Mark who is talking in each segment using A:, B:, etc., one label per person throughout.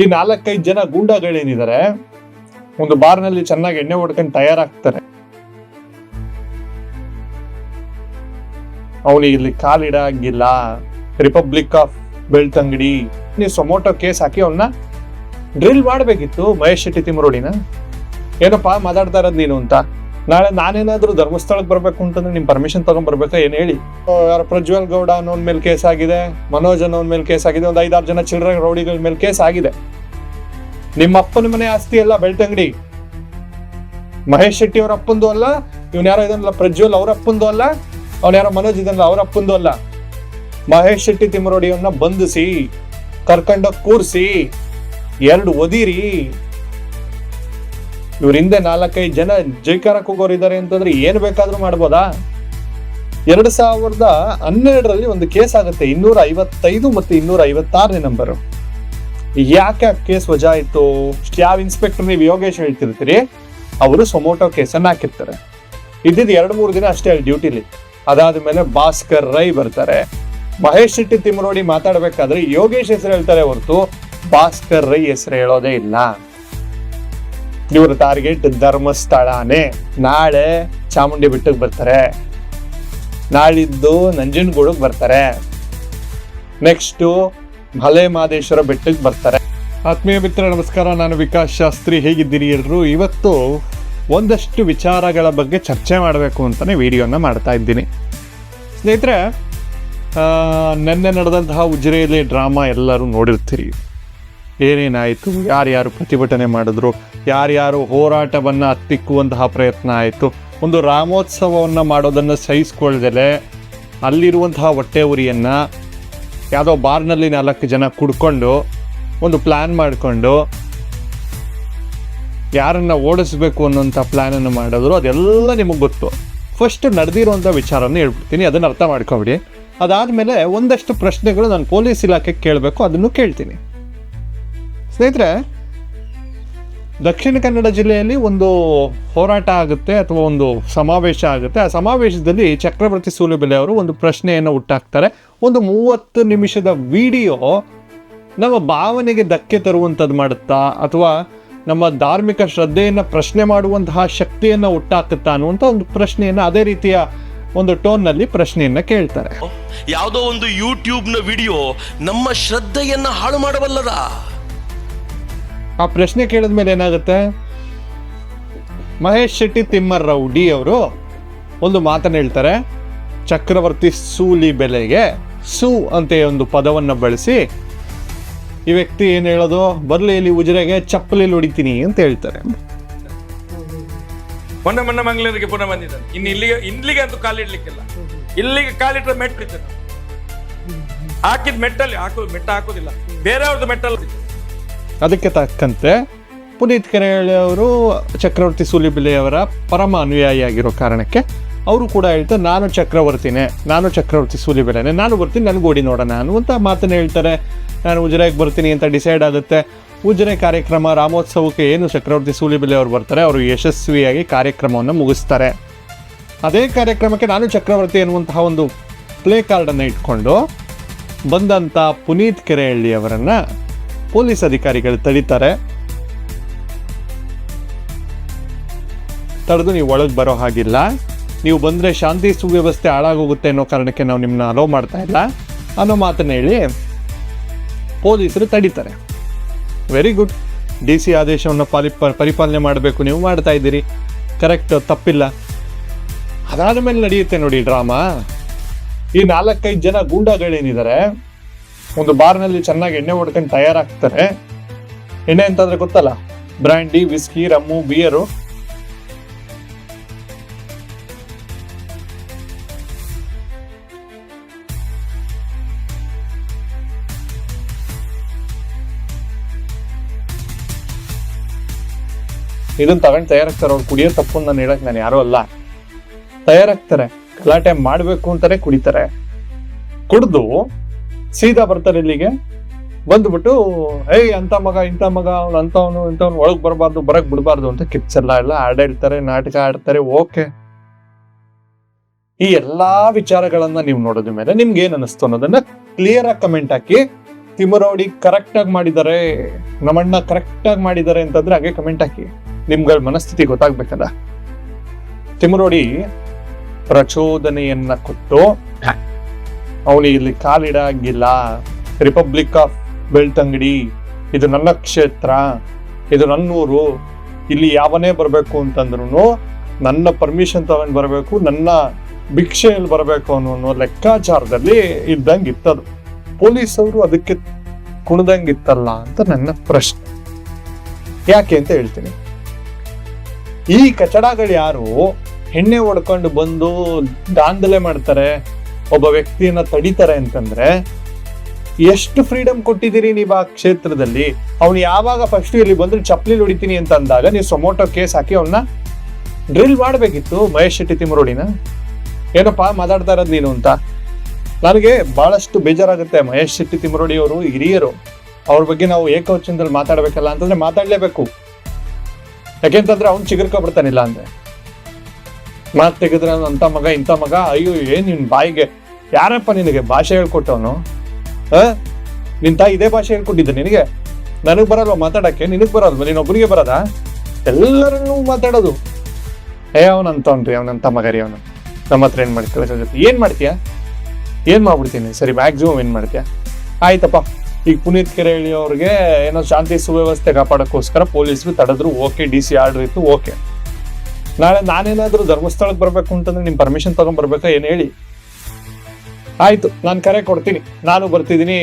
A: ಈ ನಾಲ್ಕೈದು ಜನ ಗೂಂಡಾಗಳೇನಿದ್ದಾರೆ ಒಂದು ಬಾರ್ನಲ್ಲಿ ಚೆನ್ನಾಗಿ ಎಣ್ಣೆ ಹೊಡ್ಕೊಂಡು ತಯಾರಾಗ್ತಾರೆ. ಅವನಿಗೆ ಇಲ್ಲಿ ಕಾಲಿಡಾಗಿಲ್ಲ ರಿಪಬ್ಲಿಕ್ ಆಫ್ ಬೆಳ್ತಂಗಡಿ ನೀವು ಸೊಮೋಟೋ ಕೇಸ್ ಹಾಕಿ ಅವನ್ನ ಡ್ರಿಲ್ ಮಾಡ್ಬೇಕಿತ್ತು ಮಹೇಶ್ ಶೆಟ್ಟಿ ತಿಮ್ರೋಡಿನ. ಏನಪ್ಪಾ ಮಾತಾಡ್ತಾ ಇರೋದ್ ನೀನು ಅಂತ? ನಾಳೆ ನಾನೇನಾದ್ರೂ ಧರ್ಮಸ್ಥಳಕ್ಕೆ ಬರಬೇಕು ಅಂತಂದ್ರೆ ನಿಮ್ ಪರ್ಮಿಷನ್ ತಗೊಂಡ್ ಬರ್ಬೇಕಾ? ಏನ್ ಹೇಳಿ? ಯಾರು ಪ್ರಜ್ವಲ್ ಗೌಡ ಅನ್ನೋನ್ ಮೇಲೆ ಕೇಸ್ ಆಗಿದೆ, ಮನೋಜ್ ಅನ್ನೋನ್ ಮೇಲೆ ಕೇಸ್ ಆಗಿದೆ, ಒಂದ್ ಐದಾರು ಜನ ಚಿಲ್ಡ್ರನ್ ರೌಡಿಗಳ ಮೇಲೆ ಕೇಸ್ ಆಗಿದೆ. ನಿಮ್ಮ ಅಪ್ಪನ ಮನೆ ಆಸ್ತಿ ಎಲ್ಲ ಬೆಳ್ತಂಗಡಿ ಮಹೇಶ್ ಶೆಟ್ಟಿ ಅವ್ರ ಅಪ್ಪಂದು ಅಲ್ಲ, ಇವನ್ ಯಾರೋ ಇದನ್ನಲ್ಲ ಪ್ರಜ್ವಲ್ ಅವ್ರ ಅಪ್ಪಂದು ಅಲ್ಲ, ಅವ್ನ ಯಾರೋ ಮನೋಜ್ ಇದನ್ನಲ್ಲ ಅವ್ರ ಅಪ್ಪಂದು ಅಲ್ಲ. ಮಹೇಶ್ ಶೆಟ್ಟಿ ತಿಮ್ಮರೋಡಿಯನ್ನ ಬಂಧಿಸಿ, ಕರ್ಕಂಡ ಕೂರಿಸಿ, ಎರಡು ಒದಿರಿ. ಇವ್ರ ಹಿಂದೆ ನಾಲ್ಕೈದು ಜನ ಜೈಕಾರಕ್ಕೆ ಹೋಗೋರಿದ್ದಾರೆ ಅಂತಂದ್ರೆ ಏನ್ ಬೇಕಾದ್ರೂ ಮಾಡ್ಬೋದಾ? ಎರಡ್ ಸಾವಿರದ ಹನ್ನೆರಡರಲ್ಲಿ ಒಂದು ಕೇಸ್ ಆಗುತ್ತೆ. ಇನ್ನೂರ ಐವತ್ತೈದು ಮತ್ತು ಇನ್ನೂರ ಐವತ್ತಾರನೇ ನಂಬರ್. ಯಾಕೆ ಕೇಸ್ ವಜಾ ಆಯ್ತು? ಯಾವ ಇನ್ಸ್ಪೆಕ್ಟರ್ ನೀವು ಯೋಗೇಶ್ ಹೇಳ್ತಿರ್ತೀರಿ? ಅವರು ಸೊಮೋಟೋ ಕೇಸನ್ನ ಹಾಕಿರ್ತಾರೆ. ಇದ್ದಿದ್ದು ಎರಡು ಮೂರು ದಿನ ಅಷ್ಟೇ ಅಲ್ಲಿ ಡ್ಯೂಟಿಲಿ. ಅದಾದ್ಮೇಲೆ ಭಾಸ್ಕರ್ ರೈ ಬರ್ತಾರೆ. ಮಹೇಶ್ ಶೆಟ್ಟಿ ತಿಮ್ಮರೋಡಿ ಮಾತಾಡಬೇಕಾದ್ರೆ ಯೋಗೇಶ್ ಹೆಸರು ಹೇಳ್ತಾರೆ ಹೊರತು ಭಾಸ್ಕರ್ ರೈ ಹೆಸರು ಹೇಳೋದೇ ಇಲ್ಲ. ಇವ್ರ ಟಾರ್ಗೆಟ್ ಧರ್ಮಸ್ಥಳನೇ. ನಾಳೆ ಚಾಮುಂಡಿ ಬೆಟ್ಟಕ್ಕೆ ಬರ್ತಾರೆ. ನಾಳಿದ್ದು ನಂಜನಗೂಡಕ್ಕೆ ಬರ್ತಾರೆ. ನೆಕ್ಸ್ಟು ಮಲೆ ಮಹದೇಶ್ವರ ಬೆಟ್ಟಕ್ಕೆ ಬರ್ತಾರೆ. ಆತ್ಮೀಯ ಮಿತ್ರ ನಮಸ್ಕಾರ. ನಾನು ವಿಕಾಸ್ ಶಾಸ್ತ್ರಿ. ಹೇಗಿದ್ದೀರಿ ಎಲ್ಲರೂ? ಇವತ್ತು ಒಂದಷ್ಟು ವಿಚಾರಗಳ ಬಗ್ಗೆ ಚರ್ಚೆ ಮಾಡಬೇಕು ಅಂತಲೇ ವಿಡಿಯೋನ ಮಾಡ್ತಾ ಇದ್ದೀನಿ. ಸ್ನೇಹಿತರೆ ನಿನ್ನೆ ನಡೆದಂತಹ ಉಜಿರೆಯಲ್ಲಿ ಡ್ರಾಮಾ ಎಲ್ಲರೂ ನೋಡಿರ್ತೀರಿ. ಏನೇನಾಯಿತು? ಯಾರ್ಯಾರು ಪ್ರತಿಭಟನೆ ಮಾಡಿದ್ರು? ಯಾರ್ಯಾರು ಹೋರಾಟವನ್ನು ಹತ್ತಿಕ್ಕುವಂತಹ ಪ್ರಯತ್ನ ಆಯಿತು? ಒಂದು ರಾಮೋತ್ಸವವನ್ನು ಮಾಡೋದನ್ನು ಸಹಿಸ್ಕೊಳ್ದಲೆ ಅಲ್ಲಿರುವಂತಹ ಹೊಟ್ಟೆ ಉರಿಯನ್ನು ಯಾವುದೋ ಬಾರ್ನಲ್ಲಿ ನಾಲ್ಕು ಜನ ಕುಡ್ಕೊಂಡು ಒಂದು ಪ್ಲ್ಯಾನ್ ಮಾಡಿಕೊಂಡು ಯಾರನ್ನು ಓಡಿಸ್ಬೇಕು ಅನ್ನೋಂಥ ಪ್ಲ್ಯಾನನ್ನು ಮಾಡಿದ್ರು. ಅದೆಲ್ಲ ನಿಮಗೆ ಗೊತ್ತು. ಫಸ್ಟ್ ನಡೆದಿರುವಂಥ ವಿಚಾರನ ಹೇಳ್ಬಿಡ್ತೀನಿ. ಅದನ್ನು ಅರ್ಥ ಮಾಡ್ಕೊಬಿಡಿ. ಅದಾದಮೇಲೆ ಒಂದಷ್ಟು ಪ್ರಶ್ನೆಗಳು ನಾನು ಪೊಲೀಸ್ ಇಲಾಖೆಗೆ ಕೇಳಬೇಕು. ಅದನ್ನು ಕೇಳ್ತೀನಿ. ಸ್ನೇಹಿತರೆ, ದಕ್ಷಿಣ ಕನ್ನಡ ಜಿಲ್ಲೆಯಲ್ಲಿ ಒಂದು ಹೋರಾಟ ಆಗುತ್ತೆ ಅಥವಾ ಒಂದು ಸಮಾವೇಶ ಆಗುತ್ತೆ. ಆ ಸಮಾವೇಶದಲ್ಲಿ ಚಕ್ರವರ್ತಿ ಸೂಲಿಬೆಲೆ ಅವರು ಒಂದು ಪ್ರಶ್ನೆಯನ್ನು ಹುಟ್ಟಾಕ್ತಾರೆ ಒಂದು ಮೂವತ್ತು ನಿಮಿಷದ ವಿಡಿಯೋ ನಮ್ಮ ಭಾವನೆಗೆ ಧಕ್ಕೆ ತರುವಂಥದ್ದು ಮಾಡುತ್ತಾ ಅಥವಾ ನಮ್ಮ ಧಾರ್ಮಿಕ ಶ್ರದ್ಧೆಯನ್ನು ಪ್ರಶ್ನೆ ಮಾಡುವಂತಹ ಶಕ್ತಿಯನ್ನು ಹುಟ್ಟಾಕುತ್ತಾ ಅನ್ನುವಂಥ ಒಂದು ಪ್ರಶ್ನೆಯನ್ನು ಅದೇ ರೀತಿಯ ಒಂದು ಟೋನ್ನಲ್ಲಿ ಪ್ರಶ್ನೆಯನ್ನು ಕೇಳ್ತಾರೆ.
B: ಯಾವುದೋ ಒಂದು ಯೂಟ್ಯೂಬ್ನ ವಿಡಿಯೋ ನಮ್ಮ ಶ್ರದ್ಧೆಯನ್ನು ಹಾಳು ಮಾಡಬಲ್ಲದ?
A: ಆ ಪ್ರಶ್ನೆ ಕೇಳಿದ ಮೇಲೆ ಏನಾಗುತ್ತೆ? ಮಹೇಶ್ ಶೆಟ್ಟಿ ತಿಮ್ಮರ್ ರೌಡಿ ಅವರು ಒಂದು ಮಾತನ್ನು ಹೇಳ್ತಾರೆ. ಚಕ್ರವರ್ತಿ ಸೂಲಿ ಬೆಲೆಗೆ ಸೂ ಅಂತ ಒಂದು ಪದವನ್ನು ಬಳಸಿ ಈ ವ್ಯಕ್ತಿ ಏನು ಹೇಳೋದು? ಬರಲಿ ಇಲ್ಲಿ ಉಜಿರೆಗೆ ಚಪ್ಪಲಿ ಹೊಡಿತೀನಿ ಅಂತ ಹೇಳ್ತಾರೆ.
C: ಮೊನ್ನೆ ಮೊನ್ನೆ ಮಂಗಳೂರಿಗೆ ಪುನಃ ಬಂದಿದ್ದಾನೆ. ಇನ್ನು ಇಲ್ಲಿಗೆ ಇಲ್ಲಿಗೆ ಅಂತೂ ಕಾಲಿಡ್ಲಿಕ್ಕಿಲ್ಲ ಇಲ್ಲಿಗೆ ಕಾಲಿಟ್ರೆ ಮೆಟ್ ಬಿದ್ದಾನೆ ಹಾಕಿದ ಮೆಟ್ಟಲ್ಲಿ ಹಾಕೋ ಮೆಟ್ಟ ಹಾಕೋದಿಲ್ಲ. ಬೇರೆಯವ್ರದ್ದು ಮೆಟ್ಟಲ್ಲಿ
A: ಅದಕ್ಕೆ ತಕ್ಕಂತೆ ಪುನೀತ್ ಕೆರೆಹಳ್ಳಿ ಅವರು ಚಕ್ರವರ್ತಿ ಸೂಲಿಬಿಲೆಯವರ ಪರಮ ಅನುಯಾಯಿ ಆಗಿರೋ ಕಾರಣಕ್ಕೆ ಅವರು ಕೂಡ ಹೇಳ್ತಾರೆ, ನಾನು ಚಕ್ರವರ್ತಿನೇ, ನಾನು ಚಕ್ರವರ್ತಿ ಸೂಲಿಬೆಲೆನೆ, ನಾನು ಬರ್ತೀನಿ, ನನಗೆ ಓಡಿ ನೋಡೋಣ ಅನ್ನುವಂಥ ಮಾತನ್ನು ಹೇಳ್ತಾರೆ. ನಾನು ಉಜಿರೆಗೆ ಬರ್ತೀನಿ ಅಂತ ಡಿಸೈಡ್ ಆಗುತ್ತೆ. ಉಜಿರೆ ಕಾರ್ಯಕ್ರಮ, ರಾಮೋತ್ಸವಕ್ಕೆ ಏನು ಚಕ್ರವರ್ತಿ ಸೂಲಿಬೆಲೆ ಅವರು ಬರ್ತಾರೆ, ಅವರು ಯಶಸ್ವಿಯಾಗಿ ಕಾರ್ಯಕ್ರಮವನ್ನು ಮುಗಿಸ್ತಾರೆ. ಅದೇ ಕಾರ್ಯಕ್ರಮಕ್ಕೆ ನಾನು ಚಕ್ರವರ್ತಿ ಎನ್ನುವಂತಹ ಒಂದು ಪ್ಲೇ ಕಾರ್ಡನ್ನು ಇಟ್ಕೊಂಡು ಬಂದಂಥ ಪುನೀತ್ ಕೆರೆಹಳ್ಳಿ ಅವರನ್ನು ಪೊಲೀಸ್ ಅಧಿಕಾರಿಗಳು ತಡೀತಾರೆ. ತಡೆದು ನೀವು ಒಳಗೆ ಬರೋ ಹಾಗಿಲ್ಲ. ನೀವು ಬಂದರೆ ಶಾಂತಿ ಸುವ್ಯವಸ್ಥೆ ಹಾಳಾಗೋಗುತ್ತೆ ಅನ್ನೋ ಕಾರಣಕ್ಕೆ ನಾವು ನಿಮ್ಮನ್ನ ಅಲೋ ಮಾಡ್ತಾ ಇಲ್ಲ. ಅನ್ನೋ ಮಾತನ್ನ ಹೇಳಿ ಪೊಲೀಸರು ತಡೀತಾರೆ. ವೆರಿ ಗುಡ್ ಡಿ ಸಿ ಆದೇಶವನ್ನು ಪಾಲಿ, ಪರಿಪಾಲನೆ ಮಾಡಬೇಕು ನೀವು ಮಾಡ್ತಾ ಇದ್ದೀರಿ. ಕರೆಕ್ಟ್ ತಪ್ಪಿಲ್ಲ. ಅದಾದ ಮೇಲೆ ನಡೆಯುತ್ತೆ ನೋಡಿ ಡ್ರಾಮಾ. ಈ ನಾಲ್ಕೈದು ಜನ ಗೂಂಡಾಗಳೇನಿದ್ದಾರೆ ಒಂದು ಬಾರ್ನಲ್ಲಿ ಚೆನ್ನಾಗಿ ಎಣ್ಣೆ ಹೊಡ್ಕೊಂಡು ತಯಾರಾಗ್ತಾರೆ. ಎಣ್ಣೆ ಅಂತಂದ್ರೆ ಗೊತ್ತಲ್ಲ? Brandy, whisky, rum, beer. ಇದನ್ನ ತಗೊಂಡು ತಯಾರಾಗ್ತಾರೆ ಅವ್ರು. ಕುಡಿಯೋ ತಪ್ಪು ನಾನು ಹೇಳಕ್ ನಾನು ಯಾರು ಅಲ್ಲ. ತಯಾರಾಗ್ತಾರೆ. ಗಲಾಟೆ ಮಾಡ್ಬೇಕು ಅಂತಾನೆ ಕುಡಿತಾರೆ. ಕುಡ್ದು ಸೀದಾ ಬರ್ತಾರೆ ಇಲ್ಲಿಗೆ. ಬಂದ್ಬಿಟ್ಟು ಏಯ್ ಅಂತ ಮಗ ಇಂಥ ಮಗ, ಅವ್ನು ಅಂತವನು ಇಂಥವ್ನು ಒಳಗೆ ಬರಬಾರ್ದು, ಬರಕ್ ಬಿಡಬಾರ್ದು ಅಂತ ಕಿಚ್ಚಲ್ಲ ಎಲ್ಲ ಎಲ್ಲ ಹೇಳ್ತಾರೆ ನಾಟಕ ಆಡ್ತಾರೆ, ಓಕೆ. ಈ ಎಲ್ಲಾ ವಿಚಾರಗಳನ್ನ ನೀವು ನೋಡೋದ್ರ ಮೇಲೆ ನಿಮ್ಗೆ ಏನ್ ಅನಿಸ್ತು ಅನ್ನೋದನ್ನ ಕ್ಲಿಯರ್ ಆಗಿ ಕಮೆಂಟ್ ಹಾಕಿ. ತಿಮರೋಡಿ ಕರೆಕ್ಟ್ ಆಗಿ ಮಾಡಿದ್ದಾರೆ ನಮ್ಮಣ್ಣ ಕರೆಕ್ಟ್ ಆಗಿ ಮಾಡಿದ್ದಾರೆ ಅಂತಂದ್ರೆ ಹಾಗೆ ಕಮೆಂಟ್ ಹಾಕಿ. ನಿಮ್ಗಳ ಮನಸ್ಥಿತಿ ಗೊತ್ತಾಗ್ಬೇಕಲ್ಲ. ತಿಮರೋಡಿ ಪ್ರಚೋದನೆಯನ್ನ ಕೊಟ್ಟು ಅವನಿಗೆ ಇಲ್ಲಿ ಕಾಲಿಡಂಗಿಲ್ಲ. ರಿಪಬ್ಲಿಕ್ ಆಫ್ ಬೆಳ್ತಂಗಡಿ ಇದು ನನ್ನ ಕ್ಷೇತ್ರ, ಇದು ನನ್ನೂರು, ಇಲ್ಲಿ ಯಾವನೇ ಬರಬೇಕು ಅಂತಂದ್ರೂ ನನ್ನ ಪರ್ಮಿಷನ್ ತಗೊಂಡು ಬರಬೇಕು, ನನ್ನ ಭಿಕ್ಷೆಯಲ್ಲಿ ಬರಬೇಕು ಅನ್ನೋ ಲೆಕ್ಕಾಚಾರದಲ್ಲಿ ಇದ್ದಂಗೆ ಇತ್ತದು. ಪೊಲೀಸವರು ಅದಕ್ಕೆ ಕುಣಿದಂಗಿತ್ತಲ್ಲ ಅಂತ ನನ್ನ ಪ್ರಶ್ನೆ. ಯಾಕೆ ಅಂತ ಹೇಳ್ತೀನಿ. ಈ ಕಚಡಗಳು ಯಾರು? ಎಣ್ಣೆ ಹೊಡ್ಕೊಂಡು ಬಂದು ದಾಂಧಲೆ ಮಾಡ್ತಾರೆ. ಒಬ್ಬ ವ್ಯಕ್ತಿಯನ್ನ ತಡಿತಾರೆ ಅಂತಂದ್ರೆ, ಎಷ್ಟು ಫ್ರೀಡಮ್ ಕೊಟ್ಟಿದ್ದೀರಿ ನೀವು ಆ ಕ್ಷೇತ್ರದಲ್ಲಿ? ಅವ್ನು ಯಾವಾಗ ಫಸ್ಟ್ ಇಲ್ಲಿ ಬಂದ್ರೆ ಚಪ್ಪಲಿ ಹೊಡಿತೀನಿ ಅಂತ ಅಂದಾಗ ನೀವು ಸೊಮೋಟೋ ಕೇಸ್ ಹಾಕಿ ಅವನ್ನ ಡ್ರಿಲ್ ಮಾಡಬೇಕಿತ್ತು ಮಹೇಶ್ ಶೆಟ್ಟಿ ತಿಮರೋಡಿನ ಏನಪ್ಪಾ ಮಾತಾಡ್ತಾ ಇರೋದು ನೀನು ಅಂತ? ನನಗೆ ಬಹಳಷ್ಟು ಬೇಜಾರಾಗುತ್ತೆ ಮಹೇಶ್ ಶೆಟ್ಟಿ ತಿಮರೋಡಿ ಅವರು ಹಿರಿಯರು. ಅವ್ರ ಬಗ್ಗೆ ನಾವು ಏಕವಚನದಲ್ಲಿ ಮಾತಾಡ್ಬೇಕಲ್ಲ ಅಂತಂದ್ರೆ ಮಾತಾಡ್ಲೇಬೇಕು. ಯಾಕೆಂತಂದ್ರೆ ಅವ್ನು ಚಿಗುರ್ಕೊಬಿಡ್ತಾನಿಲ್ಲ ಅಂದ್ರೆ. ಮಾತು ತೆಗೆದ್ರೆ ಅಂತ ಮಗ, ಇಂಥ ಮಗ, ಅಯ್ಯೋ, ಏನ್ ನಿನ್ ಬಾಯಿಗೆ? ಯಾರಪ್ಪ ನಿನಗೆ ಭಾಷೆ ಹೇಳ್ಕೊಟ್ಟವನು? ಆ ನಿನ್ ತಾಯಿ ಇದೇ ಭಾಷೆ ಹೇಳ್ಕೊಟ್ಟಿದ್ದೆ ನಿನಗೆ? ನನಗ್ ಬರಲ್ವಾ ಮಾತಾಡಕ್ಕೆ? ನಿನಗ್ ನೀನು ಒಬ್ಬರಿಗೆ ಬರೋದಾ? ಎಲ್ಲರನ್ನೂ ಮಾತಾಡೋದು. ಏ ಅವನಂತವನ್ರಿ ಅವನಂತ ಮಗ ರೀ ಅವನು. ನಮ್ಮ ಹತ್ರ ಏನು ಮಾಡ್ತೀವಿ ಜೊತೆ. ಏನು ಮಾಡ್ತೀಯ? ಏನು ಮಾಡ್ಬಿಡ್ತೀನಿ? ಸರಿ ಮ್ಯಾಕ್ಸಿಮಮ್ ಏನು ಮಾಡ್ತೀಯ? ಆಯ್ತಪ್ಪ. ಈಗ ಪುನೀತ್ ಕೆರೆಹಳ್ಳಿ ಅವ್ರಿಗೆ ಏನೋ ಶಾಂತಿ ಸುವ್ಯವಸ್ಥೆ ಕಾಪಾಡೋಕ್ಕೋಸ್ಕರ ಪೊಲೀಸರು ತಡೆದ್ರು, ಓಕೆ, ಡಿ ಸಿ ಆರ್ಡರ್ ಇತ್ತು, ಓಕೆ. ನಾಳೆ ನಾನೇನಾದ್ರೂ ಧರ್ಮಸ್ಥಳಕ್ಕೆ ಬರಬೇಕು ಅಂತಂದ್ರೆ ನಿಮ್ ಪರ್ಮಿಷನ್ ತಗೊಂಡ್ ಬರ್ಬೇಕಾ? ಏನ್ ಹೇಳಿ? ಆಯ್ತು, ನಾನು ಕರೆ ಕೊಡ್ತೀನಿ. ನಾನು ಬರ್ತಿದ್ದೀನಿ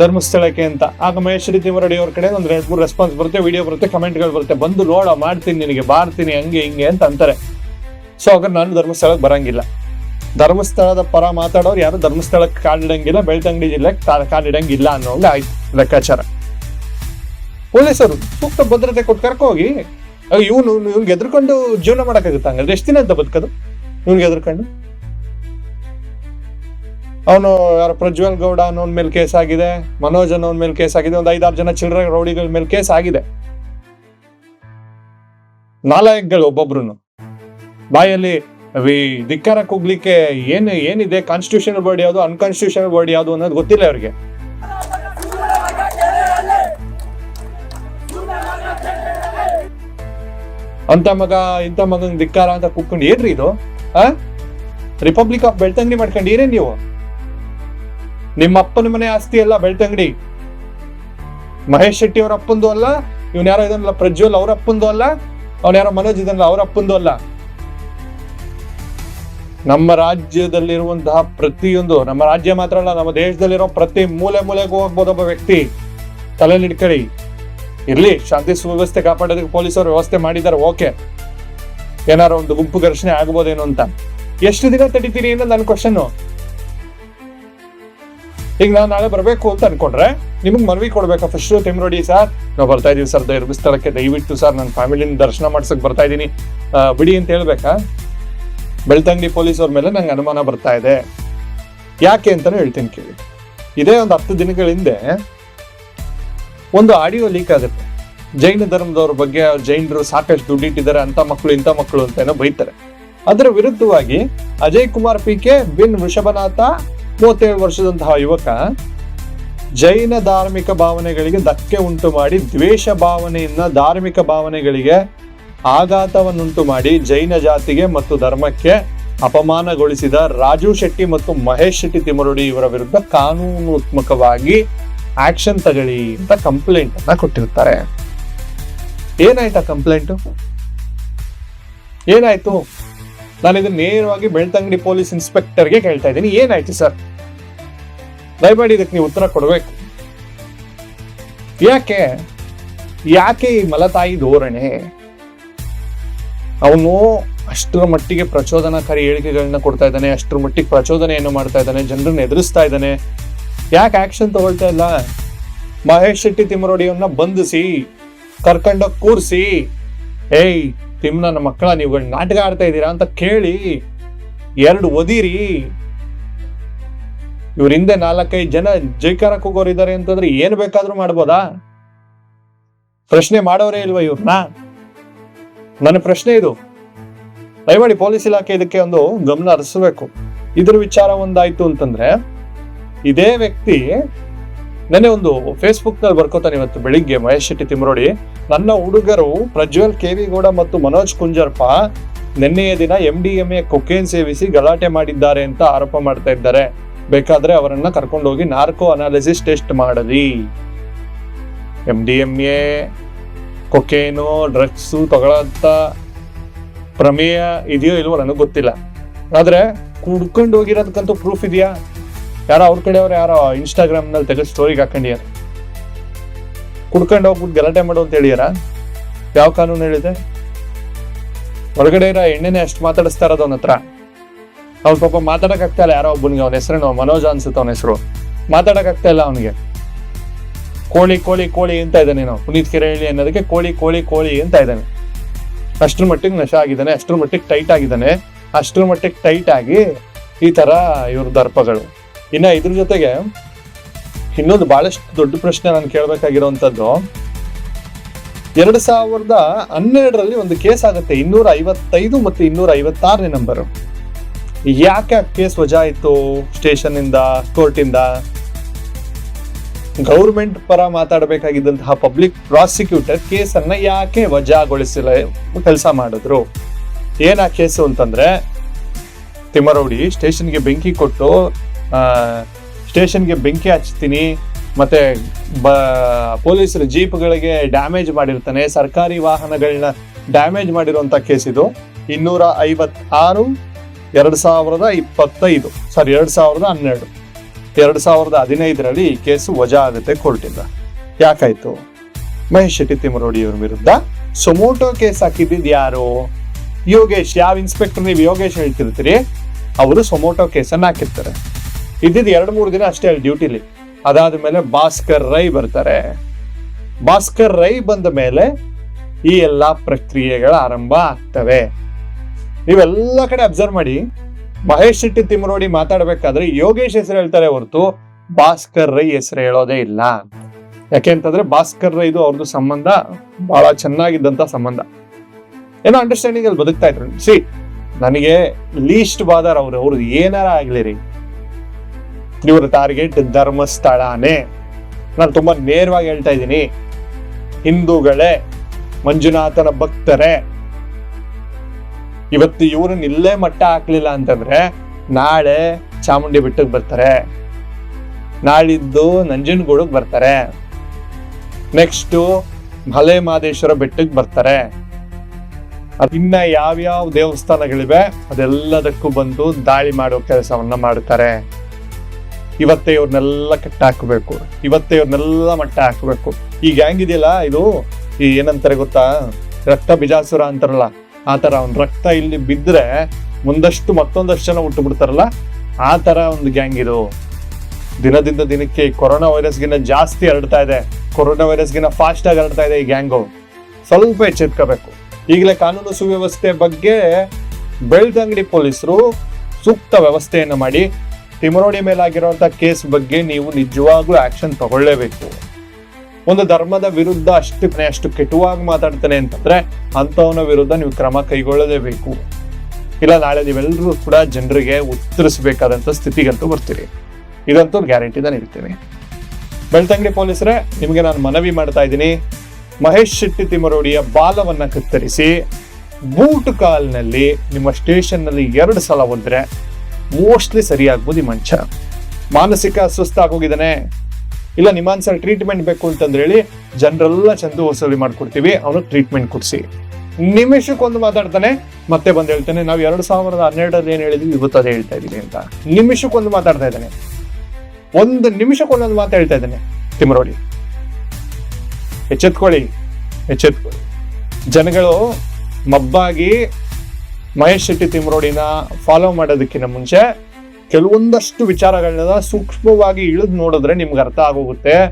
A: ಧರ್ಮಸ್ಥಳಕ್ಕೆ ಅಂತ. ಆಗ ಮಹೇಶ್ವರಿ ತಿಮ್ಮರಡಿ ಅವ್ರ ಕಡೆ ಒಂದು ಎರಡು ಮೂರು ರೆಸ್ಪಾನ್ಸ್ ಬರುತ್ತೆ ವಿಡಿಯೋ ಬರುತ್ತೆ ಕಮೆಂಟ್ಗಳು ಬರುತ್ತೆ. ಬಂದು ನೋಡ, ಮಾಡ್ತೀನಿ ನಿನಗೆ, ಬಾರ್ತೀನಿ, ಹಂಗೆ, ಹಿಂಗೆ ಅಂತ ಅಂತಾರೆ. ಸೊ ಆಗ ನಾನು ಧರ್ಮಸ್ಥಳಕ್ಕೆ ಬರಂಗಿಲ್ಲ. ಧರ್ಮಸ್ಥಳದ ಪರ ಮಾತಾಡೋರು ಯಾರು ಧರ್ಮಸ್ಥಳಕ್ಕೆ ಕಾಲಿಡಂಗಿಲ್ಲ, ಬೆಳ್ತಂಗಡಿ ಜಿಲ್ಲೆಗೆ ಕಾಲಿಡಂಗಿಲ್ಲ ಅನ್ನೋ ಹಂಗೆ ಆಯ್ತು ಲೆಕ್ಕಾಚಾರ. ಪೊಲೀಸರು ಸೂಕ್ತ ಭದ್ರತೆ ಕೊಟ್ಟು ಕರ್ಕೋಗಿ ಇವನು ಇವ್ನಿಗೆ ಎದ್ರಕೊಂಡು ಜೀವನ ಮಾಡಕ್ಕಾಗುತ್ತೆ? ಹಂಗಂದ್ರೆ ಎಷ್ಟು ದಿನ ಅಂತ ಬದುಕದು? ಇವ್ನಿಗೆ ಎದ್ರಕೊಂಡು? ಅವನು ಯಾರು ಪ್ರಜ್ವಲ್ ಗೌಡ ಅನ್ನೋನ್ ಮೇಲೆ ಕೇಸ್ ಆಗಿದೆ, ಮನೋಜ್ ಅನ್ನೋನ್ ಮೇಲೆ ಕೇಸ್ ಆಗಿದೆ, ಒಂದು ಐದಾರು ಜನ ಚಿಲ್ಡ್ರ ರೌಡಿಗಳ ಮೇಲೆ ಕೇಸ್ ಆಗಿದೆ. ನಾಲಾಯಕ್ಗಳು ಒಬ್ಬೊಬ್ರು ಬಾಯಲ್ಲಿ ಧಿಕ್ಕಾರ ಕುಗ್ಲಿಕ್ಕೆ ಏನು, ಏನಿದೆ ಕಾನ್ಸ್ಟಿಟ್ಯೂಷನಲ್ ಬಾಡಿ ಯಾವುದು ಅನ್ಕಾನ್ಸ್ಟಿಟ್ಯೂಷನಲ್ ಬಾಡಿ ಯಾವುದು ಅನ್ನೋದು ಗೊತ್ತಿಲ್ಲ ಅವ್ರಿಗೆ. ಅಂತ ಮಗ, ಇಂಥ ಮಗನ ಧಿಕ್ಕಾರ ಅಂತ ಕೂತ್ಕೊಂಡು ಏನ್ರಿ ಇದು? ಆ? ರಿಪಬ್ಲಿಕ್ ಆಫ್ ಬೆಳ್ತಂಗಡಿ ಮಾಡ್ಕೊಂಡು ಏನೇ ನೀವು? ನಿಮ್ಮ ಅಪ್ಪನ ಮನೆ ಆಸ್ತಿ ಅಲ್ಲ ಬೆಳ್ತಂಗಡಿ ಮಹೇಶ್ ಶೆಟ್ಟಿ ಅವ್ರ ಅಪ್ಪಂದು ಅಲ್ಲ, ಇವನ್ ಯಾರೋ ಇದನ್ನಲ್ಲ ಪ್ರಜ್ವಲ್ ಅವ್ರ ಅಪ್ಪಂದು ಅಲ್ಲ, ಅವ್ನ ಯಾರೋ ಮನೋಜ್ ಇದನ್ನಲ್ಲ ಅವ್ರ ಅಪ್ಪಂದು ಅಲ್ಲ. ನಮ್ಮ ರಾಜ್ಯದಲ್ಲಿರುವಂತಹ ಪ್ರತಿಯೊಂದು, ನಮ್ಮ ರಾಜ್ಯ ಮಾತ್ರ ಅಲ್ಲ, ನಮ್ಮ ದೇಶದಲ್ಲಿರೋ ಪ್ರತಿ ಮೂಲೆ ಮೂಲೆಗೂ ಹೋಗ್ಬೋದು ಒಬ್ಬ ವ್ಯಕ್ತಿ. ತಲೆ ಇಟ್ಕೊಳ್ಳಿ ಇರ್ಲಿ, ಶಾಂತಿ ಸುವ್ಯವಸ್ಥೆ ಕಾಪಾಡೋದಕ್ಕೆ ಪೊಲೀಸರು ವ್ಯವಸ್ಥೆ ಮಾಡಿದ್ದಾರೆ, ಓಕೆ. ಏನಾರ ಒಂದು ಗುಂಪು ಘರ್ಷಣೆ ಆಗ್ಬೋದೇನು ಅಂತ. ಎಷ್ಟು ದಿನ ತಡಿತೀರಿ ಅಂತ ನನ್ನ ಕ್ವಶನ್ ಈಗ ನಾವು ನಾಳೆ ಬರಬೇಕು ಅಂತ ಅನ್ಕೊಂಡ್ರೆ, ನಿಮ್ಗೆ ಮನವಿ ಕೊಡ್ಬೇಕಾ? ಫಸ್ಟ್ ತಿಮ್ರೋಡಿ ಸರ್ ನಾವು ಬರ್ತಾ ಇದೀವಿ ಸರ್ ಧರ್ಮಸ್ಥಳಕ್ಕೆ ದಯವಿಟ್ಟು ಸರ್ ನನ್ನ ಫ್ಯಾಮಿಲಿನ ದರ್ಶನ ಮಾಡ್ಸಕ್ ಬರ್ತಾ ಇದ್ದೀನಿ ಬಿಡಿ ಅಂತ ಹೇಳ್ಬೇಕಾ? ಬೆಳ್ತಂಗಡಿ ಪೊಲೀಸ್ ಅವ್ರ ಮೇಲೆ ನಂಗೆ ಅನುಮಾನ ಬರ್ತಾ ಇದೆ. ಯಾಕೆ ಅಂತಾನೆ ಹೇಳ್ತೀನಿ ಕೇಳಿ. ಇದೇ ಒಂದು ಹತ್ತು ದಿನಗಳ ಹಿಂದೆ ಒಂದು ಆಡಿಯೋ ಲೀಕ್ ಆಗುತ್ತೆ. ಜೈನ ಧರ್ಮದವ್ರ ಬಗ್ಗೆ ಜೈನರು ಸಾಕಷ್ಟು ದುಡ್ಡಿಟ್ಟಿದ್ದಾರೆ ಅಂತ ಮಕ್ಕಳು ಇಂಥ ಮಕ್ಕಳು ಅಂತ ಏನೋ ಬೈತಾರೆ. ಅದರ ವಿರುದ್ಧವಾಗಿ ಅಜಯ್ ಕುಮಾರ್ ಪಿ ಕೆ ಬಿನ್ ವೃಷಭನಾಥ ಮೂವತ್ತೇಳು ವರ್ಷದಂತಹ ಯುವಕ ಜೈನ ಧಾರ್ಮಿಕ ಭಾವನೆಗಳಿಗೆ ಧಕ್ಕೆ ಉಂಟು ಮಾಡಿ, ದ್ವೇಷ ಭಾವನೆಯಿಂದ ಧಾರ್ಮಿಕ ಭಾವನೆಗಳಿಗೆ ಆಘಾತವನ್ನುಂಟು ಮಾಡಿ ಜೈನ ಜಾತಿಗೆ ಮತ್ತು ಧರ್ಮಕ್ಕೆ ಅಪಮಾನಗೊಳಿಸಿದ ರಾಜು ಶೆಟ್ಟಿ ಮತ್ತು ಮಹೇಶ್ ಶೆಟ್ಟಿ ತಿಮರುಡಿ ಇವರ ವಿರುದ್ಧ ಕಾನೂನಾತ್ಮಕವಾಗಿ ಆಕ್ಷನ್ ತಗೊಳ್ಳಿ ಅಂತ ಕಂಪ್ಲೇಂಟ್ ಅನ್ನ ಕೊಟ್ಟಿರ್ತಾರೆ. ಏನಾಯ್ತಾ ಕಂಪ್ಲೇಂಟ್ ಏನಾಯ್ತು? ನಾನು ಇದನ್ನ ನೇರವಾಗಿ ಬೆಳ್ತಂಗಡಿ ಪೊಲೀಸ್ ಇನ್ಸ್ಪೆಕ್ಟರ್ಗೆ ಕೇಳ್ತಾ ಇದ್ದೀನಿ. ಏನಾಯ್ತು ಸರ್? ದಯಮಾಡಿ ಇದಕ್ಕೆ ನೀವು ಉತ್ತರ ಕೊಡಬೇಕು. ಯಾಕೆ? ಯಾಕೆ ಈ ಮಲತಾಯಿ ಧೋರಣೆ? ಅವನು ಅಷ್ಟರ ಮಟ್ಟಿಗೆ ಪ್ರಚೋದನಕಾರಿ ಹೇಳಿಕೆಗಳನ್ನ ಕೊಡ್ತಾ ಇದ್ದಾನೆ, ಅಷ್ಟರ ಮಟ್ಟಿಗೆ ಪ್ರಚೋದನೆಯನ್ನು ಮಾಡ್ತಾ ಇದ್ದಾನೆ, ಜನರನ್ನು ಎದುರಿಸ್ತಾ ಇದ್ದಾನೆ. ಯಾಕೆ ಆಕ್ಷನ್ ತಗೊಳ್ತಾ ಇಲ್ಲ? ಮಹೇಶ್ ಶೆಟ್ಟಿ ತಿಮ್ಮರೋಡಿಯನ್ನ ಬಂಧಿಸಿ, ಕರ್ಕೊಂಡ ಕೂರಿಸಿ. ಏಯ್ ತಿಮ್ಮನ ಮಕ್ಕಳ, ನೀವುಗಳು ನಾಟಕ ಆಡ್ತಾ ಇದ್ದೀರಾ ಅಂತ ಕೇಳಿ ಎರಡು ಒದಿರಿ. ಇವ್ರ ಹಿಂದೆ ನಾಲ್ಕೈದು ಜನ ಜೈಕಾರ ಕೂಗೋರಿದ್ದಾರೆ ಅಂತಂದ್ರೆ ಏನ್ ಬೇಕಾದ್ರೂ ಮಾಡ್ಬೋದಾ? ಪ್ರಶ್ನೆ ಮಾಡೋರೇ ಇಲ್ವಾ ಇವ್ರನ್ನ ನನ್ನ ಪ್ರಶ್ನೆ ಇದು. ದಯಮಾಡಿ ಪೊಲೀಸ್ ಇಲಾಖೆ ಇದಕ್ಕೆ ಒಂದು ಗಮನ ಹರಿಸಬೇಕು. ಇದ್ರ ವಿಚಾರ ಒಂದಾಯ್ತು ಅಂತಂದ್ರೆ ಇದೇ ವ್ಯಕ್ತಿ ನೆನ್ನೆ ಒಂದು ಫೇಸ್ಬುಕ್ನಲ್ಲಿ ಬರ್ಕೋತಾನೆ ಇವತ್ತು ಬೆಳಿಗ್ಗೆ ಮಹೇಶ್ ಶೆಟ್ಟಿ ತಿಮ್ರೋಡಿ ನನ್ನ ಹುಡುಗರು ಪ್ರಜ್ವಲ್ ಕೆವಿಗೌಡ ಮತ್ತು ಮನೋಜ್ ಕುಂಜರ್ಪ ನಿನ್ನೆಯ ದಿನ M D M A cocaine ಸೇವಿಸಿ ಗಲಾಟೆ ಮಾಡಿದ್ದಾರೆ ಅಂತ ಆರೋಪ ಮಾಡ್ತಾ ಇದ್ದಾರೆ. ಬೇಕಾದ್ರೆ ಅವರನ್ನ ಕರ್ಕೊಂಡೋಗಿ ನಾರ್ಕೋ ಅನಾಲಿಸಿಸ್ ಟೆಸ್ಟ್ ಮಾಡಲಿ. M D M A cocaine, drugs ತಗೊಳ್ಳಂತ ಪ್ರಮೇಯ ಇದೆಯೋ ಇಲ್ವೋ ನನಗೆ ಗೊತ್ತಿಲ್ಲ. ಆದ್ರೆ ಕುಡ್ಕೊಂಡು ಹೋಗಿರೋದಕ್ಕಂತೂ ಪ್ರೂಫ್ ಇದೆಯಾ? ಯಾರೋ ಅವ್ರ ಕಡೆಯವ್ರು ಯಾರೋ ಇನ್ಸ್ಟಾಗ್ರಾಮ್ನಲ್ಲಿ ತೆಗೆದು ಸ್ಟೋರಿಗೆ ಹಾಕೊಂಡಿಯಾರ ಕುಡ್ಕೊಂಡು ಹೋಗ್ಬಿಟ್ಟು ಗಲಾಟೆ ಮಾಡು ಅಂತ ಹೇಳಿಯಾರ ಯಾವ ಕಾನೂನು ಹೇಳಿದೆ? ಹೊರಗಡೆ ಇರೋ ಎಣ್ಣೆನೆ ಅಷ್ಟು ಮಾತಾಡಿಸ್ತಾ ಇರೋದು ಅವನ ಹತ್ರ. ಅವ್ನ ಪಾಪ ಮಾತಾಡಕ್ ಇಲ್ಲ ಯಾರೋ ಒಬ್ಬನಿಗೆ, ಅವನ ಹೆಸರೇನು? ಮನೋಜ್ ಅನ್ಸುತ್ತೆ ಅವನ ಹೆಸರು. ಮಾತಾಡಕ್ ಆಗ್ತಾ ಇಲ್ಲ ಅವನಿಗೆ. ಕೋಳಿ ಕೋಳಿ ಕೋಳಿ ಅಂತ ಇದ್ದಾನೆ ನೀನು ಪುನೀತ್ ಕೆರೆಹಳ್ಳಿ ಅನ್ನೋದಕ್ಕೆ ಕೋಳಿ ಕೋಳಿ ಕೋಳಿ ಅಂತ ಇದ್ದಾನೆ. ಅಷ್ಟ್ರ ಮಟ್ಟಿಗೆ ನಶ ಆಗಿದ್ದಾನೆ, ಅಷ್ಟ್ರ ಮಟ್ಟಿಗೆ ಟೈಟ್ ಆಗಿದ್ದಾನೆ, ಅಷ್ಟ್ರ ಮಟ್ಟಿಗೆ ಟೈಟ್ ಆಗಿ ಈ ತರ ಇವ್ರ ದರ್ಪಗಳು. ಇನ್ನ ಇದ್ರ ಜೊತೆಗೆ ಇನ್ನೊಂದು ಬಹಳಷ್ಟು ದೊಡ್ಡ ಪ್ರಶ್ನೆ ನಾನು ಕೇಳಬೇಕಾಗಿರುವಂತದ್ದು ಎರಡು ಸಾವಿರದ ಹನ್ನೆರಡರಲ್ಲಿ ಒಂದು ಕೇಸ್ ಆಗುತ್ತೆ. ಇನ್ನೂರ ಐವತ್ತೈದು ಮತ್ತು ಇನ್ನೂರ ಐವತ್ತಾರನೇ ನಂಬರ್. ಯಾಕೆ ಕೇಸ್ ವಜಾ ಆಯಿತು ಸ್ಟೇಷನ್ ಇಂದ ಕೋರ್ಟ್ ಇಂದ ಗೌರ್ಮೆಂಟ್ ಪರ ಮಾತಾಡಬೇಕಾಗಿದ್ದಂತಹ ಪಬ್ಲಿಕ್ ಪ್ರಾಸಿಕ್ಯೂಟರ್ ಕೇಸನ್ನು ಯಾಕೆ ವಜಾಗೊಳಿಸಿಲ್ಲ ಕೆಲಸ ಮಾಡಿದ್ರು? ಏನ್ ಕೇಸು ಅಂತಂದ್ರೆ ತಿಮ್ಮರೌಡಿ ಸ್ಟೇಷನ್ಗೆ ಬೆಂಕಿ ಕೊಟ್ಟು ಸ್ಟೇಷನ್ಗೆ ಬೆಂಕಿ ಹಚ್ತೀನಿ, ಮತ್ತೆ ಬ, ಪೊಲೀಸರ ಜೀಪ್ಗಳಿಗೆ ಡ್ಯಾಮೇಜ್ ಮಾಡಿರ್ತಾನೆ, ಸರ್ಕಾರಿ ವಾಹನಗಳನ್ನ ಡ್ಯಾಮೇಜ್ ಮಾಡಿರುವಂತ ಕೇಸ್ ಇದು. ಇನ್ನೂರ ಐವತ್ತಾರು, ಎರಡ್ ಸಾವಿರದ ಇಪ್ಪತ್ತೈದು ಸಾರಿ ಎರಡ್ ಸಾವಿರದ ಹನ್ನೆರಡು. ಎರಡ್ ಸಾವಿರದ ಹದಿನೈದರಲ್ಲಿ ಈ ಕೇಸು ವಜಾ ಆಗುತ್ತೆ ಕೋರ್ಟಿಂದ. ಯಾಕಾಯ್ತು? ಮಹೇಶ್ ಶೆಟ್ಟಿ ತಿಮ್ಮರೋಡಿ ಅವ್ರ ವಿರುದ್ಧ ಸೊಮೋಟೋ ಕೇಸ್ ಹಾಕಿದ್ದಿದ್ ಯಾರು? ಯೋಗೇಶ್, ಯಾವ ಇನ್ಸ್ಪೆಕ್ಟರ್ ನೀವು ಯೋಗೇಶ್ ಹೇಳ್ತಿರ್ತೀರಿ? ಅವರು ಸೊಮೋಟೋ ಕೇಸನ್ನು ಹಾಕಿರ್ತಾರೆ. ಇದ್ದಿದ್ದು ಎರಡು ಮೂರು ದಿನ ಅಷ್ಟೇ ಅಲ್ಲಿ ಡ್ಯೂಟಿಲಿ ಅದಾದ ಮೇಲೆ ಭಾಸ್ಕರ್ ರೈ ಬರ್ತಾರೆ. ಭಾಸ್ಕರ್ ರೈ ಬಂದ ಮೇಲೆ ಈ ಎಲ್ಲ ಪ್ರಕ್ರಿಯೆಗಳ ಆರಂಭ ಆಗ್ತವೆ. ನೀವೆಲ್ಲ ಕಡೆ ಅಬ್ಸರ್ವ್ ಮಾಡಿ. ಮಹೇಶ್ ಶೆಟ್ಟಿ ತಿಮ್ಮರೋಡಿ ಮಾತಾಡಬೇಕಾದ್ರೆ ಯೋಗೇಶ್ ಹೆಸರು ಹೇಳ್ತಾರೆ ಹೊರತು, ಭಾಸ್ಕರ್ ರೈ ಹೆಸರು ಹೇಳೋದೇ ಇಲ್ಲ. ಯಾಕೆ ಅಂತಂದ್ರೆ ಭಾಸ್ಕರ್ ರೈದು ಅವ್ರದ್ದು ಸಂಬಂಧ ಬಹಳ ಚೆನ್ನಾಗಿದ್ದಂತ ಸಂಬಂಧ. ಏನೋ ಅಂಡರ್ಸ್ಟ್ಯಾಂಡಿಂಗ್ ಅಲ್ಲಿ ಬದುಕ್ತಾ ಇದ್ರು. ಸಿ, ನನಗೆ ಲೀಸ್ಟ್ ಬಾದರ್ ಅವ್ರು, ಅವ್ರದ್ದು ಏನಾರ ಆಗ್ಲಿ ರೀ ಇವ್ರ ಟಾರ್ಗೆಟ್ ಧರ್ಮಸ್ಥಳನೇ. ನಾನು ತುಂಬಾ ನೇರವಾಗಿ ಹೇಳ್ತಾ ಇದ್ದೀನಿ. ಹಿಂದೂಗಳೇ, ಮಂಜುನಾಥನ ಭಕ್ತರೇ, ಇವತ್ತು ಇವ್ರನ್ನ ಇಲ್ಲೇ ಮಟ್ಟ ಹಾಕ್ಲಿಲ್ಲ ಅಂತಂದ್ರೆ ನಾಳೆ ಚಾಮುಂಡಿ ಬೆಟ್ಟಕ್ಕೆ ಬರ್ತಾರೆ. ನಾಳಿದ್ದು ನಂಜನಗೂಡಕ್ಕೆ ಬರ್ತಾರೆ. ನೆಕ್ಸ್ಟ್ ಮಲೆ ಮಹದೇಶ್ವರ ಬೆಟ್ಟಕ್ಕೆ ಬರ್ತಾರೆ. ಇನ್ನ ಯಾವ್ಯಾವ ದೇವಸ್ಥಾನಗಳಿವೆ ಅದೆಲ್ಲದಕ್ಕೂ ಬಂದು ದಾಳಿ ಮಾಡೋ ಕೆಲಸವನ್ನ ಮಾಡ್ತಾರೆ. ಇವತ್ತೇ ಇವ್ರನ್ನೆಲ್ಲ ಕಟ್ಟ ಹಾಕಬೇಕು. ಇವತ್ತೇ ಇವ್ರನ್ನೆಲ್ಲ ಮಟ್ಟ ಹಾಕಬೇಕು. ಈ ಗ್ಯಾಂಗ್ ಇದೆಯಲ್ಲ, ಇದು ಈ ಏನಂತಾರೆ ಗೊತ್ತಾ? ರಕ್ತ ಬಿಜಾಸುರ ಅಂತಾರಲ್ಲ, ಆ ತರ ಅವ್ನ ರಕ್ತ ಇಲ್ಲಿ ಬಿದ್ರೆ ಮುಂದಷ್ಟು ಮತ್ತೊಂದಷ್ಟು ಜನ ಹುಟ್ಟು ಬಿಡ್ತಾರಲ್ಲ ಆ ತರ ಒಂದು ಗ್ಯಾಂಗ್ ಇದು. ದಿನದಿಂದ ದಿನಕ್ಕೆ ಕೊರೋನಾ ವೈರಸ್ಗಿನ್ನ ಜಾಸ್ತಿ ಹರಡ್ತಾ ಇದೆ. ಕೊರೋನಾ ಫಾಸ್ಟ್ ಆಗಿ ಹರಡ್ತಾ ಇದೆ ಈ ಗ್ಯಾಂಗು ಸ್ವಲ್ಪ ಎಚ್ಚೆತ್ಕೋಬೇಕು ಈಗಲೇ ಕಾನೂನು ಸುವ್ಯವಸ್ಥೆ ಬಗ್ಗೆ ಬೆಳ್ತಂಗಡಿ ಪೊಲೀಸರು ಸೂಕ್ತ ವ್ಯವಸ್ಥೆಯನ್ನು ಮಾಡಿ ತಿಮರೋಡಿ ಮೇಲಾಗಿರುವಂತ ಕೇಸ್ ಬಗ್ಗೆ ನೀವು ನಿಜವಾಗ್ಲೂ ಆಕ್ಷನ್ ತಗೊಳ್ಳೇಬೇಕು. ಒಂದು ಧರ್ಮದ ವಿರುದ್ಧ ಅಷ್ಟು ಅಷ್ಟು ಕೆಟುವಾಗಿ ಮಾತಾಡ್ತಾನೆ ಅಂತಂದ್ರೆ ಅಂತವನ ವಿರುದ್ಧ ನೀವು ಕ್ರಮ ಕೈಗೊಳ್ಳಲೇಬೇಕು. ಇಲ್ಲ, ನಾಳೆ ನೀವೆಲ್ಲರೂ ಕೂಡ ಜನರಿಗೆ ಉತ್ತರಿಸಬೇಕಾದಂತ ಸ್ಥಿತಿಗಂತೂ ಬರ್ತೀರಿ. ಇದಂತೂ ಗ್ಯಾರಂಟಿ ನಾನು ಇರ್ತೀನಿ ಬೆಳ್ತಂಗಡಿ ಪೊಲೀಸರೇ, ನಿಮಗೆ ನಾನು ಮನವಿ ಮಾಡ್ತಾ ಇದ್ದೀನಿ. ಮಹೇಶ್ ಶೆಟ್ಟಿ ತಿಮರೋಡಿಯ ಬಾಲವನ್ನ ಕತ್ತರಿಸಿ, ಬೂಟ್ ಕಾಲ್ನಲ್ಲಿ ನಿಮ್ಮ ಸ್ಟೇಷನ್ನಲ್ಲಿ ಎರಡು ಸಲ ಹೋದ್ರೆ ಮೋಸ್ಟ್ಲಿ ಸರಿಯಾಗ್ಬೋದು ಈ ಮಂಚ. ಮಾನಸಿಕ ಅಸ್ವಸ್ಥ ಆಗೋಗಿದ್ದಾನೆ. ಇಲ್ಲ ನಿಮಾನ್ಸರ್ ಟ್ರೀಟ್ಮೆಂಟ್ ಬೇಕು ಅಂತಂದ್ರೆ ಹೇಳಿ ಜನರೆಲ್ಲ ಚಂದು ವಸೂಲಿ ಮಾಡ್ಕೊಡ್ತೀವಿ, ಅವನು ಟ್ರೀಟ್ಮೆಂಟ್ ಕೊಡಿಸಿ. ನಿಮಿಷಕ್ಕೊಂದು ಮಾತಾಡ್ತಾನೆ, ಮತ್ತೆ ಬಂದು ಹೇಳ್ತಾನೆ, ನಾವು ಎರಡು ಸಾವಿರದ ಹನ್ನೆರಡರಲ್ಲಿ ಏನು ಹೇಳಿದ್ವಿ, ಇವತ್ತು ಅದೇ ಹೇಳ್ತಾ ಇದ್ದೀವಿ ಅಂತ. ನಿಮಿಷಕ್ಕೊಂದು ಮಾತಾಡ್ತಾ ಇದ್ದಾನೆ. ಒಂದು ನಿಮಿಷಕ್ಕೊಂದೊಂದು ಮಾತು ಹೇಳ್ತಾ ಇದ್ದಾನೆ. ತಿಮರೋಡಿ ಎಚ್ಚೆತ್ಕೊಳ್ಳಿ ಎಚ್ಚೆತ್ಕೊಳ್ಳಿ. ಜನಗಳು ಮಬ್ಬಾಗಿ ಮಹೇಶ್ ಶೆಟ್ಟಿ ತಿಮ್ರೋಡಿನ ಫಾಲೋ ಮಾಡೋದಕ್ಕಿಂತ ಮುಂಚೆ ಕೆಲವೊಂದಷ್ಟು ವಿಚಾರಗಳನ್ನ ಸೂಕ್ಷ್ಮವಾಗಿ ಇಳಿದು ನೋಡಿದ್ರೆ ನಿಮ್ಗೆ ಅರ್ಥ ಆಗೋಗುತ್ತೆ.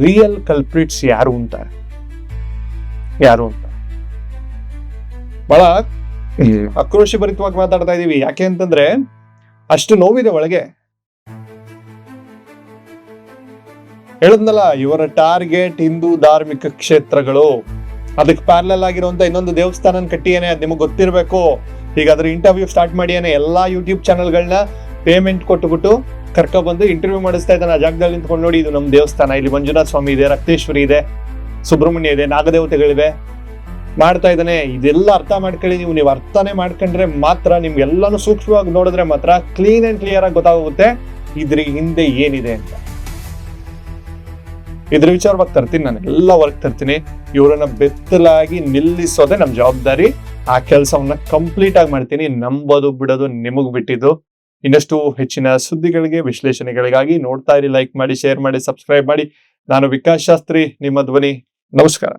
A: ರಿಯಲ್ ಕಲ್ಪ್ರಿಟ್ಸ್ ಯಾರು ಅಂತ. ಯಾರು ಅಂತ. ಬಹಳ ಆಕ್ರೋಶ ಭರಿತವಾಗಿ ಮಾತಾಡ್ತಾ ಇದೀವಿ. ಯಾಕೆ ಅಂತಂದ್ರೆ ಅಷ್ಟು ನೋವಿದೆ ಒಳಗೆ. ಹೇಳದ್ನಲ್ಲ ಇವರ ಟಾರ್ಗೆಟ್ ಹಿಂದೂ ಧಾರ್ಮಿಕ ಕ್ಷೇತ್ರಗಳು. ಅದಕ್ಕೆ ಪ್ಯಾರಲಲ್ ಆಗಿರುವಂತ ಇನ್ನೊಂದು ದೇವಸ್ಥಾನ ಕಟ್ಟಿಯೇನೆ, ಅದ್ ನಿಮಗೆ ಗೊತ್ತಿರಬೇಕು. ಈಗ ಅದ್ರ ಇಂಟರ್ವ್ಯೂ ಸ್ಟಾರ್ಟ್ ಮಾಡಿಯೇನೆ, ಎಲ್ಲಾ ಯೂಟ್ಯೂಬ್ ಚಾನೆಲ್ಗಳನ್ನ ಪೇಮೆಂಟ್ ಕೊಟ್ಟುಬಿಟ್ಟು ಕರ್ಕೊಬಂದು ಇಂಟರ್ವ್ಯೂ ಮಾಡಿಸ್ತಾ ಇದ್ದಾನೆ. ಆ ಜಾಗದಲ್ಲಿ ನಿಂತ್ಕೊಂಡು ನೋಡಿ, ಇದು ನಮ್ಮ ದೇವಸ್ಥಾನ. ಇಲ್ಲಿ ಮಂಜುನಾಥ ಸ್ವಾಮಿ ಇದೆ, ರಕ್ತೇಶ್ವರಿ ಇದೆ, ಸುಬ್ರಹ್ಮಣ್ಯ ಇದೆ, ನಾಗದೇವತೆಗಳಿವೆ. ಮಾಡ್ತಾ ಇದ್ದಾನೆ. ಇದೆಲ್ಲ ಅರ್ಥ ಮಾಡ್ಕೊಳ್ಳಿ ನೀವು. ನೀವು ಅರ್ಥನೇ ಮಾಡ್ಕೊಂಡ್ರೆ ಮಾತ್ರ ನಿಮ್ಗೆಲ್ಲಾನು ಸೂಕ್ಷ್ಮವಾಗಿ ನೋಡಿದ್ರೆ ಮಾತ್ರ ಕ್ಲೀನ್ ಅಂಡ್ ಕ್ಲಿಯರ್ ಆಗಿ ಗೊತ್ತಾಗುತ್ತೆ. ಇದ್ರ ಹಿಂದೆ ಏನಿದೆ ಅಂತ. ಇದ್ರ ವಿಚಾರವಾಗಿ ತರ್ತೀನಿ ನಾನು. ಎಲ್ಲ ವರ್ಕ್ ತರ್ತೀನಿ. ಇವರನ್ನ ಬೆತ್ತಲಾಗಿ ನಿಲ್ಲಿಸೋದೆ ನಮ್ ಜವಾಬ್ದಾರಿ. ಆ ಕೆಲಸವನ್ನ ಕಂಪ್ಲೀಟ್ ಆಗಿ ಮಾಡ್ತೀನಿ. ನಂಬೋದು ಬಿಡೋದು ನಿಮಗ್ ಬಿಟ್ಟಿದ್ದು. ಇನ್ನಷ್ಟು ಹೆಚ್ಚಿನ ಸುದ್ದಿಗಳಿಗೆ, ವಿಶ್ಲೇಷಣೆಗಳಿಗಾಗಿ ನೋಡ್ತಾ ಇರಿ ಲೈಕ್ ಮಾಡಿ ಶೇರ್ ಮಾಡಿ ಸಬ್ಸ್ಕ್ರೈಬ್ ಮಾಡಿ. ನಾನು ವಿಕಾಸ್ ಶಾಸ್ತ್ರಿ, ನಿಮ್ಮ ಧ್ವನಿ. ನಮಸ್ಕಾರ.